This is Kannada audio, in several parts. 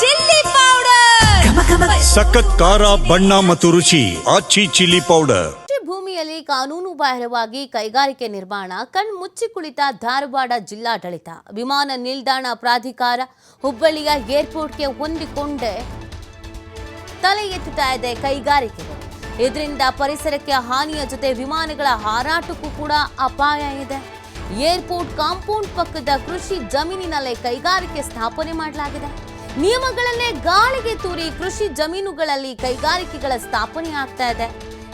Chilli powder. ಸಖತ್ ಖಾರ ಬಣ್ಣ ಮತ್ತು ರುಚಿ ಆಚಿ ಚಿಲ್ಲಿ ಪೌಡರ್. ಕೃಷಿ ಭೂಮಿಯಲ್ಲಿ ಕಾನೂನು ಬಾಹಿರವಾಗಿ ಕೈಗಾರಿಕೆ ನಿರ್ಮಾಣ ಕಣ್ಮುಚ್ಚಿ ಕುಳಿತ ಧಾರವಾಡ ಜಿಲ್ಲಾಡಳಿತ. ವಿಮಾನ ನಿಲ್ದಾಣ ಪ್ರಾಧಿಕಾರ ಹುಬ್ಬಳ್ಳಿಯ ಏರ್ಪೋರ್ಟ್ಗೆ ಹೊಂದಿಕೊಂಡೇ. ತಲೆ ಎತ್ತುತ್ತಾ ಇದೆ ಕೈಗಾರಿಕೆಗಳು. ಇದರಿಂದ ಪರಿಸರಕ್ಕೆ ಹಾನಿಯ ಜೊತೆ ವಿಮಾನಗಳ ಹಾರಾಟಕ್ಕೂ ಕೂಡ ಅಪಾಯ ಇದೆ. ಏರ್ಪೋರ್ಟ್ ಕಾಂಪೌಂಡ್ ಪಕ್ಕದ ಕೃಷಿ ಜಮೀನಿನಲ್ಲೇ ಕೈಗಾರಿಕೆ ಸ್ಥಾಪನೆ ಮಾಡಲಾಗಿದೆ. ನಿಯಮಗಳನ್ನೇ ಗಾಳಿಗೆ ತೂರಿ ಕೃಷಿ ಜಮೀನುಗಳಲ್ಲಿ ಕೈಗಾರಿಕೆಗಳ ಸ್ಥಾಪನೆ ಆಗ್ತಾ ಇದೆ.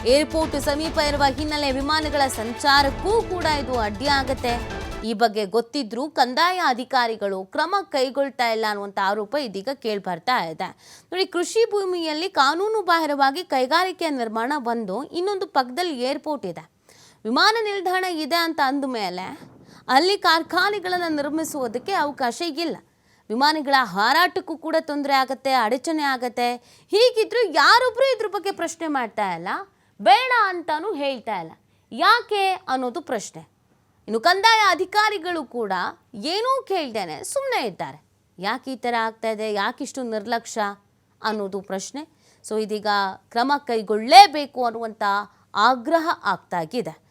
ಏರ್ಪೋರ್ಟ್ ಸಮೀಪ ಇರುವ ಹಿನ್ನೆಲೆ ವಿಮಾನಗಳ ಸಂಚಾರಕ್ಕೂ ಕೂಡ ಇದು ಅಡ್ಡಿಯಾಗತ್ತೆ ಈ ಬಗ್ಗೆ ಗೊತ್ತಿದ್ರೂ ಕಂದಾಯ ಅಧಿಕಾರಿಗಳು ಕ್ರಮ ಕೈಗೊಳ್ತಾ ಇಲ್ಲ ಅನ್ನುವಂಥ ಆರೋಪ ಇದೀಗ ಕೇಳ್ಬರ್ತಾ ಇದೆ. ನೋಡಿ, ಕೃಷಿ ಭೂಮಿಯಲ್ಲಿ ಕಾನೂನು ಬಾಹಿರವಾಗಿ ಕೈಗಾರಿಕೆಯ ನಿರ್ಮಾಣ ಬಂದು ಇನ್ನೊಂದು ಪಕ್ಕದಲ್ಲಿ ಏರ್ಪೋರ್ಟ್ ಇದೆ. ವಿಮಾನ ನಿಲ್ದಾಣ ಇದೆ ಅಂತ ಅಂದ ಮೇಲೆ ಅಲ್ಲಿ ಕಾರ್ಖಾನೆಗಳನ್ನು ನಿರ್ಮಿಸುವುದಕ್ಕೆ ಅವಕಾಶ ಇಲ್ಲ. ವಿಮಾನಗಳ ಹಾರಾಟಕ್ಕೂ ಕೂಡ ತೊಂದರೆ ಆಗುತ್ತೆ, ಅಡಚಣೆ ಆಗುತ್ತೆ. ಹೀಗಿದ್ರೂ ಯಾರೊಬ್ಬರು ಇದ್ರ ಬಗ್ಗೆ ಪ್ರಶ್ನೆ ಮಾಡ್ತಾ ಇಲ್ಲ. ಬೇಡ ಅಂತಾನೂ ಹೇಳ್ತಾ ಇಲ್ಲ. ಯಾಕೆ ಅನ್ನೋದು ಪ್ರಶ್ನೆ. ಇನ್ನು ಕಂದಾಯ ಅಧಿಕಾರಿಗಳು ಕೂಡ ಏನೂ ಕೇಳ್ದೇನೆ ಸುಮ್ಮನೆ ಇದ್ದಾರೆ. ಯಾಕೆ ಈ ಥರ ಆಗ್ತಾ ಇದೆ? ಯಾಕಿಷ್ಟು ನಿರ್ಲಕ್ಷ್ಯ ಅನ್ನೋದು ಪ್ರಶ್ನೆ. ಸೊ, ಇದೀಗ ಕ್ರಮ ಕೈಗೊಳ್ಳಲೇಬೇಕು ಅನ್ನುವಂಥ ಆಗ್ರಹ ಆಗ್ತಾಗಿದೆ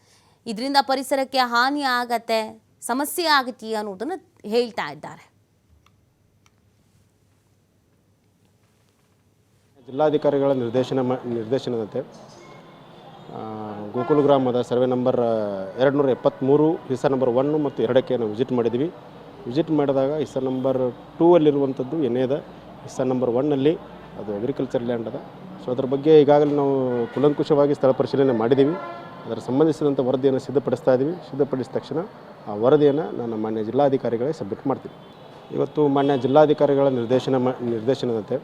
ಇದರಿಂದ ಪರಿಸರಕ್ಕೆ ಹಾನಿ ಆಗತ್ತೆ, ಸಮಸ್ಯೆ ಆಗತ್ತೆ ಅನ್ನೋದನ್ನು ಹೇಳ್ತಾ ಇದ್ದಾರೆ. ಜಿಲ್ಲಾಧಿಕಾರಿಗಳ ನಿರ್ದೇಶನ ನಿರ್ದೇಶನದಂತೆ ಗೋಕುಲ್ ಗ್ರಾಮದ ಸರ್ವೆ ನಂಬರ್ ಎರಡು ನೂರ ಎಪ್ಪತ್ತ್ಮೂರು ಹಿಸ್ಸಾ ನಂಬರ್ ಒನ್ನು ಮತ್ತು ಎರಡಕ್ಕೆ ನಾವು ವಿಸಿಟ್ ಮಾಡಿದ್ವಿ ವಿಸಿಟ್ ಮಾಡಿದಾಗ ಹಿಸ್ಸಾ ನಂಬರ್ ಟೂ ಅಲ್ಲಿರುವಂಥದ್ದು ಅದ ಹಿಸ್ಸಾ ನಂಬರ್ ಒನ್ನಲ್ಲಿ ಅದು ಅಗ್ರಿಕಲ್ಚರ್ ಲ್ಯಾಂಡ್ ಅದ. ಸೊ ಅದ್ರ ಬಗ್ಗೆ ಈಗಾಗಲೇ ನಾವು ಕುಲಂಕುಷವಾಗಿ ಸ್ಥಳ ಪರಿಶೀಲನೆ ಮಾಡಿದ್ದೀವಿ. ಅದರ ಸಂಬಂಧಿಸಿದಂಥ ವರದಿಯನ್ನು ಸಿದ್ಧಪಡಿಸ್ತಾ ಇದ್ದೀವಿ ಸಿದ್ಧಪಡಿಸಿದ ತಕ್ಷಣ ಆ ವರದಿಯನ್ನು ನಾನು ಮಾನ್ಯ ಜಿಲ್ಲಾಧಿಕಾರಿಗಳಿಗೆ ಸಬ್ಮಿಟ್ ಮಾಡ್ತೀನಿ ಇವತ್ತು ಮಾನ್ಯ ಜಿಲ್ಲಾಧಿಕಾರಿಗಳ ನಿರ್ದೇಶನ ಮ, ನಿರ್ದೇಶನದಂತೆ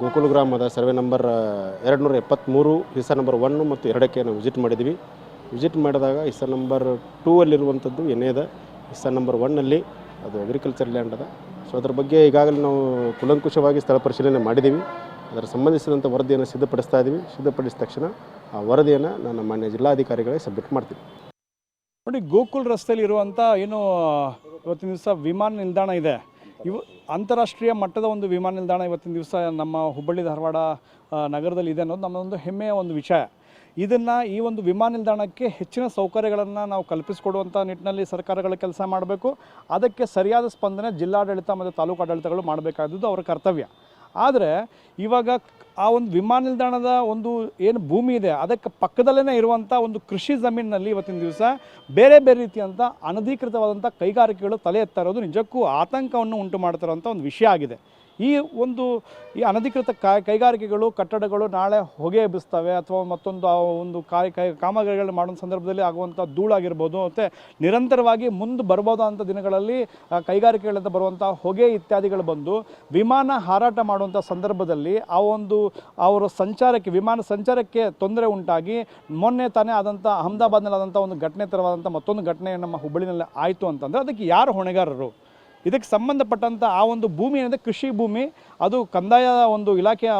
ಗೋಕುಲ್ ಗ್ರಾಮದ ಸರ್ವೆ ನಂಬರ್ ಎರಡು ನೂರ ಎಪ್ಪತ್ತ್ಮೂರು ಹಿಸ್ಸಾ ನಂಬರ್ ಒನ್ನು ಮತ್ತು ಎರಡಕ್ಕೆ ನಾವು ವಿಸಿಟ್ ಮಾಡಿದ್ವಿ ವಿಸಿಟ್ ಮಾಡಿದಾಗ ಹಿಸ್ಸಾ ನಂಬರ್ ಟೂ ಅಲ್ಲಿರುವಂಥದ್ದು ಅದ. ಹಿಸ್ಸಾ ನಂಬರ್ ಒನ್ನಲ್ಲಿ ಅದು ಅಗ್ರಿಕಲ್ಚರ್ ಲ್ಯಾಂಡ್ ಅದ. ಸೊ ಅದ್ರ ಬಗ್ಗೆ ಈಗಾಗಲೇ ನಾವು ಕುಲಂಕುಷವಾಗಿ ಸ್ಥಳ ಪರಿಶೀಲನೆ ಮಾಡಿದ್ದೀವಿ. ಅದರ ಸಂಬಂಧಿಸಿದಂಥ ವರದಿಯನ್ನು ಸಿದ್ಧಪಡಿಸ್ತಾ ಇದ್ದೀವಿ. ಸಿದ್ಧಪಡಿಸಿದ ತಕ್ಷಣ ಆ ವರದಿಯನ್ನು ನಾನು ಮಾನ್ಯ ಜಿಲ್ಲಾಧಿಕಾರಿಗಳಿಗೆ ಸಬ್ಮಿಟ್ ಮಾಡ್ತೀನಿ ನೋಡಿ, ಗೋಕುಲ್ ರಸ್ತೆಯಲ್ಲಿ ಇರುವಂಥ ಏನು, ಇವತ್ತಿನ ದಿವಸ ವಿಮಾನ ನಿಲ್ದಾಣ ಇದೆ. ಇವು ಅಂತಾರಾಷ್ಟ್ರೀಯ ಮಟ್ಟದ ಒಂದು ವಿಮಾನ ನಿಲ್ದಾಣ ಇವತ್ತಿನ ದಿವಸ ನಮ್ಮ ಹುಬ್ಬಳ್ಳಿ ಧಾರವಾಡ ನಗರದಲ್ಲಿ ಇದೆ ಅನ್ನೋದು ನಮ್ಮದೊಂದು ಹೆಮ್ಮೆಯ ಒಂದು ವಿಷಯ ಇದನ್ನು ಈ ಒಂದು ವಿಮಾನ ನಿಲ್ದಾಣಕ್ಕೆ ಹೆಚ್ಚಿನ ಸೌಕರ್ಯಗಳನ್ನು ನಾವು ಕಲ್ಪಿಸಿಕೊಡುವಂಥ ನಿಟ್ಟಿನಲ್ಲಿ ಸರ್ಕಾರಗಳ ಕೆಲಸ ಮಾಡಬೇಕು. ಅದಕ್ಕೆ ಸರಿಯಾದ ಸ್ಪಂದನೆ ಜಿಲ್ಲಾಡಳಿತ ಮತ್ತು ತಾಲೂಕು ಆಡಳಿತಗಳು ಮಾಡಬೇಕಾದದ್ದು ಅವರ ಕರ್ತವ್ಯ. ಆದರೆ ಇವಾಗ ಆ ಒಂದು ವಿಮಾನ ನಿಲ್ದಾಣದ ಒಂದು ಏನು ಭೂಮಿ ಇದೆ, ಅದಕ್ಕೆ ಪಕ್ಕದಲ್ಲೇ ಇರುವಂಥ ಒಂದು ಕೃಷಿ ಜಮೀನಿನಲ್ಲಿ ಇವತ್ತಿನ ದಿವಸ ಬೇರೆ ಬೇರೆ ರೀತಿಯಂಥ ಅನಧಿಕೃತವಾದಂಥ ಕೈಗಾರಿಕೆಗಳು ತಲೆ ಎತ್ತಾ ಇರೋದು ನಿಜಕ್ಕೂ ಆತಂಕವನ್ನು ಉಂಟು ಮಾಡ್ತಾರೋ ಒಂದು ವಿಷಯ ಆಗಿದೆ. ಈ ಒಂದು ಈ ಅನಧಿಕೃತ ಕೈಗಾರಿಕೆಗಳು, ಕಟ್ಟಡಗಳು ನಾಳೆ ಹೊಗೆ ಎಬ್ಬಿಸ್ತವೆ ಅಥವಾ ಮತ್ತೊಂದು ಒಂದು ಕಾಯಿ ಕೈ ಕಾಮಗಾರಿಗಳು ಮಾಡೋ ಸಂದರ್ಭದಲ್ಲಿ ಆಗುವಂಥ ಧೂಳಾಗಿರ್ಬೋದು. ಮತ್ತು ನಿರಂತರವಾಗಿ ಮುಂದೆ ಬರ್ಬೋದಂಥ ದಿನಗಳಲ್ಲಿ ಕೈಗಾರಿಕೆಗಳಿಂದ ಬರುವಂಥ ಹೊಗೆ ಇತ್ಯಾದಿಗಳು ಬಂದು ವಿಮಾನ ಹಾರಾಟ ಮಾಡುವಂಥ ಸಂದರ್ಭದಲ್ಲಿ ಆ ಒಂದು, ಅವರ ಸಂಚಾರಕ್ಕೆ, ವಿಮಾನ ಸಂಚಾರಕ್ಕೆ ತೊಂದರೆ ಉಂಟಾಗಿ ಮೊನ್ನೆ ತಾನೇ ಆದಂಥ ಅಹಮದಾಬಾದ್ನಲ್ಲಿ ಆದಂಥ ಒಂದು ಘಟನೆ ತರವಾದಂಥ ಮತ್ತೊಂದು ಘಟನೆ ನಮ್ಮ ಹುಬ್ಬಳ್ಳಿನಲ್ಲಿ ಆಯಿತು ಅಂತಂದರೆ ಅದಕ್ಕೆ ಯಾರು ಹೊಣೆಗಾರರು? ಇದಕ್ಕೆ ಸಂಬಂಧಪಟ್ಟಂಥ ಆ ಒಂದು ಭೂಮಿ ಏನಿದೆ ಕೃಷಿ ಭೂಮಿ ಅದು ಕಂದಾಯ ಒಂದು ಇಲಾಖೆಯ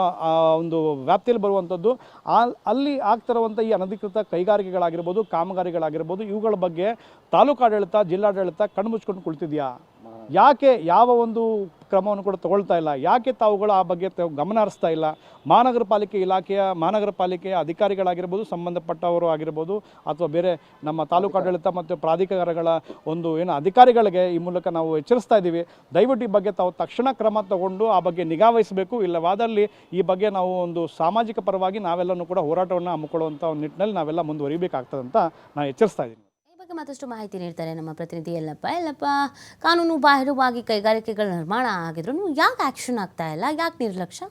ಒಂದು ವ್ಯಾಪ್ತಿಯಲ್ಲಿ ಬರುವಂಥದ್ದು ಆ ಅಲ್ಲಿ ಆಗ್ತಿರುವಂಥ ಈ ಅನಧಿಕೃತ ಕೈಗಾರಿಕೆಗಳಾಗಿರ್ಬೋದು ಕಾಮಗಾರಿಗಳಾಗಿರ್ಬೋದು ಇವುಗಳ ಬಗ್ಗೆ ತಾಲೂಕಾಡಳಿತ ಜಿಲ್ಲಾಡಳಿತ ಕಣ್ಮುಚ್ಕೊಂಡು ಕುಳಿತಿದೆಯಾ? ಯಾಕೆ ಯಾವ ಒಂದು ಕ್ರಮವನ್ನು ಕೂಡ ತಗೊಳ್ತಾ ಇಲ್ಲ. ಯಾಕೆ ತಾವುಗಳು ಆ ಬಗ್ಗೆ ಗಮನ ಹರಿಸ್ತಾ ಇಲ್ಲ? ಮಹಾನಗರ ಪಾಲಿಕೆ ಇಲಾಖೆಯ, ಮಹಾನಗರ ಪಾಲಿಕೆಯ ಅಧಿಕಾರಿಗಳಾಗಿರ್ಬೋದು, ಸಂಬಂಧಪಟ್ಟವರು ಆಗಿರ್ಬೋದು, ಅಥವಾ ಬೇರೆ ನಮ್ಮ ತಾಲೂಕು ಆಡಳಿತ ಮತ್ತು ಪ್ರಾಧಿಕಾರಗಳ ಒಂದು ಏನು ಅಧಿಕಾರಿಗಳಿಗೆ ಈ ಮೂಲಕ ನಾವು ಎಚ್ಚರಿಸ್ತಾ ಇದ್ದೀವಿ. ದಯವಿಟ್ಟು ಈ ಬಗ್ಗೆ ತಾವು ತಕ್ಷಣ ಕ್ರಮ ತಗೊಂಡು ಆ ಬಗ್ಗೆ ನಿಗಾ ವಹಿಸಬೇಕು. ಇಲ್ಲವಾದಲ್ಲಿ ಈ ಬಗ್ಗೆ ನಾವು ಒಂದು ಸಾಮಾಜಿಕ ಪರವಾಗಿ ನಾವೆಲ್ಲನೂ ಕೂಡ ಹೋರಾಟವನ್ನು ಹಮ್ಮಿಕೊಳ್ಳುವಂಥ ಒಂದು ನಿಟ್ಟಿನಲ್ಲಿ ನಾವೆಲ್ಲ ಮುಂದುವರಿಬೇಕಾಗ್ತದೆ ಅಂತ ನಾನು ಎಚ್ಚರಿಸ್ತಾ ಇದ್ದೀನಿ. ಬಗ್ಗೆ ಮತ್ತಷ್ಟು ಮಾಹಿತಿ ನೀಡ್ತಾರೆ ನಮ್ಮ ಪ್ರತಿನಿಧಿ ಎಲ್ಲಪ್ಪ ಎಲ್ಲಪ್ಪ ಕಾನೂನು ಬಾಹಿರವಾಗಿ ಕೈಗಾರಿಕೆಗಳ ನಿರ್ಮಾಣ ಆಗಿದ್ರು ಯಾಕೆ ಆಕ್ಷನ್ ಆಗ್ತಾ ಇಲ್ಲ? ಯಾಕೆ ನಿರ್ಲಕ್ಷ್ಯ?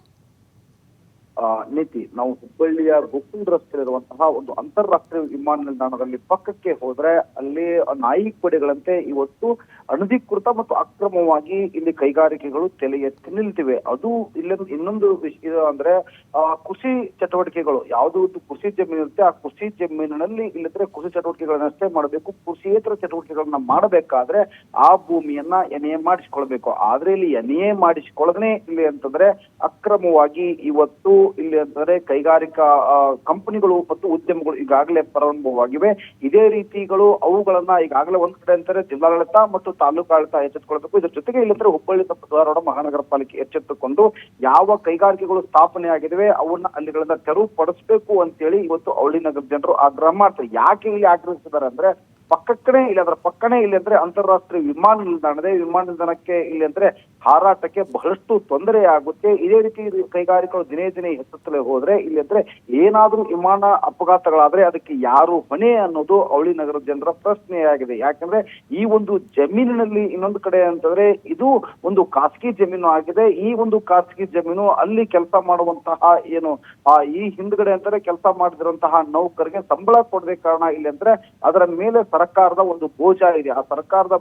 ನೀತಿ. ನಾವು ಹುಬ್ಬಳ್ಳಿಯ ಗೋಕುಲ್ ರಸ್ತೆಯಲ್ಲಿರುವಂತಹ ಒಂದು ಅಂತಾರಾಷ್ಟ್ರೀಯ ವಿಮಾನ ನಿಲ್ದಾಣದಲ್ಲಿ ಪಕ್ಕಕ್ಕೆ ಹೋದ್ರೆ ಅಲ್ಲಿ ನಾಯಿ ಪಡೆಗಳಂತೆ ಇವತ್ತು ಅನಧಿಕೃತ ಮತ್ತು ಅಕ್ರಮವಾಗಿ ಇಲ್ಲಿ ಕೈಗಾರಿಕೆಗಳು ತಲೆ ಎತ್ತಿ ನಿಲ್ತಿವೆ. ಅದು ಇಲ್ಲೊಂದು, ಇನ್ನೊಂದು ವಿಷಯ ಅಂದ್ರೆ ಕೃಷಿ ಚಟುವಟಿಕೆಗಳು. ಯಾವುದು ಒಂದು ಕೃಷಿ ಜಮೀನು ಇರುತ್ತೆ, ಆ ಕೃಷಿ ಜಮೀನಿನಲ್ಲಿ ಇಲ್ಲದ್ರೆ ಕೃಷಿ ಚಟುವಟಿಕೆಗಳನ್ನಷ್ಟೇ ಮಾಡಬೇಕು. ಕೃಷಿಯೇತರ ಚಟುವಟಿಕೆಗಳನ್ನ ಮಾಡಬೇಕಾದ್ರೆ ಆ ಭೂಮಿಯನ್ನ ಎನೆಯೇ ಮಾಡಿಸಿಕೊಳ್ಬೇಕು. ಆದ್ರೆ ಇಲ್ಲಿ ಎನೆಯೇ ಮಾಡಿಸಿಕೊಳ್ಳದೇ ಇಲ್ಲಿ ಅಂತಂದ್ರೆ ಅಕ್ರಮವಾಗಿ ಇವತ್ತು ಇಲ್ಲಿ ಅಂದರೆ ಕೈಗಾರಿಕಾ ಕಂಪನಿಗಳು ಮತ್ತು ಉದ್ಯಮಗಳು ಈಗಾಗಲೇ ಪ್ರಾರಂಭವಾಗಿವೆ. ಇದೇ ರೀತಿಗಳು ಅವುಗಳನ್ನ ಈಗಾಗಲೇ ಒಂದ್ ಕಡೆ ಅಂತಾರೆ ಜಿಲ್ಲಾಡಳಿತ ಮತ್ತು ತಾಲೂಕಾಡಳಿತ ಎಚ್ಚೆತ್ತುಕೊಳ್ಬೇಕು. ಇದ್ರ ಜೊತೆಗೆ ಇಲ್ಲಂದ್ರೆ ಹುಬ್ಬಳ್ಳಿ ಮತ್ತು ಧಾರವಾಡ ಮಹಾನಗರ ಪಾಲಿಕೆ ಎಚ್ಚೆತ್ತುಕೊಂಡು ಯಾವ ಕೈಗಾರಿಕೆಗಳು ಸ್ಥಾಪನೆ ಆಗಿದವೆ ಅವನ್ನ ಅಲ್ಲಿಗಳನ್ನ ತೆರವು ಪಡಿಸ್ಬೇಕು ಅಂತೇಳಿ ಇವತ್ತು ಅವಳಿ ನಗರ ಜನರು ಆಗ್ರಹ ಮಾಡ್ತಾರೆ. ಯಾಕೆ ಇಲ್ಲಿ ಆಗ್ರಹಿಸಿದ್ದಾರೆ ಅಂದ್ರೆ ಪಕ್ಕಕ್ಕನೆ ಇಲ್ಲ, ಅದರ ಪಕ್ಕನೇ ಇಲ್ಲಿ ಅಂದ್ರೆ ಅಂತಾರಾಷ್ಟ್ರೀಯ ವಿಮಾನ ನಿಲ್ದಾಣ ಇದೆ ವಿಮಾನ ನಿಲ್ದಾಣಕ್ಕೆ ಇಲ್ಲಿ ಅಂದ್ರೆ ಹಾರಾಟಕ್ಕೆ ಬಹಳಷ್ಟು ತೊಂದರೆ ಆಗುತ್ತೆ. ಇದೇ ರೀತಿ ಕೈಗಾರಿಕೆಗಳು ದಿನೇ ದಿನೇ ಹೆಚ್ಚುತ್ತಲೇ ಹೋದ್ರೆ, ಇಲ್ಲಿ ಅಂದ್ರೆ ಏನಾದ್ರೂ ವಿಮಾನ ಅಪಘಾತಗಳಾದ್ರೆ ಅದಕ್ಕೆ ಯಾರು ಹೊಣೆ ಅನ್ನೋದು ಅವಳಿ ನಗರದ ಜನರ ಪ್ರಶ್ನೆಯಾಗಿದೆ. ಯಾಕಂದ್ರೆ ಈ ಒಂದು ಜಮೀನಿನಲ್ಲಿ ಇನ್ನೊಂದು ಕಡೆ ಅಂತಂದ್ರೆ ಇದು ಒಂದು ಖಾಸಗಿ ಜಮೀನು ಆಗಿದೆ. ಈ ಒಂದು ಖಾಸಗಿ ಜಮೀನು ಅಲ್ಲಿ ಕೆಲಸ ಮಾಡುವಂತಹ ಏನು, ಆ, ಈ ಹಿಂದ್ಗಡೆ ಅಂತಾರೆ ಕೆಲಸ ಮಾಡಿದಿರುವಂತಹ ನೌಕರಿಗೆ ಸಂಬಳ ಕೊಡದೆ ಕಾರಣ ಇಲ್ಲಿ ಅಂದ್ರೆ ಅದರ ಮೇಲೆ ಸರ್ಕಾರದ ಒಂದು ಬೋಜ ಇದೆ. ಆ ಸರ್ಕಾರದ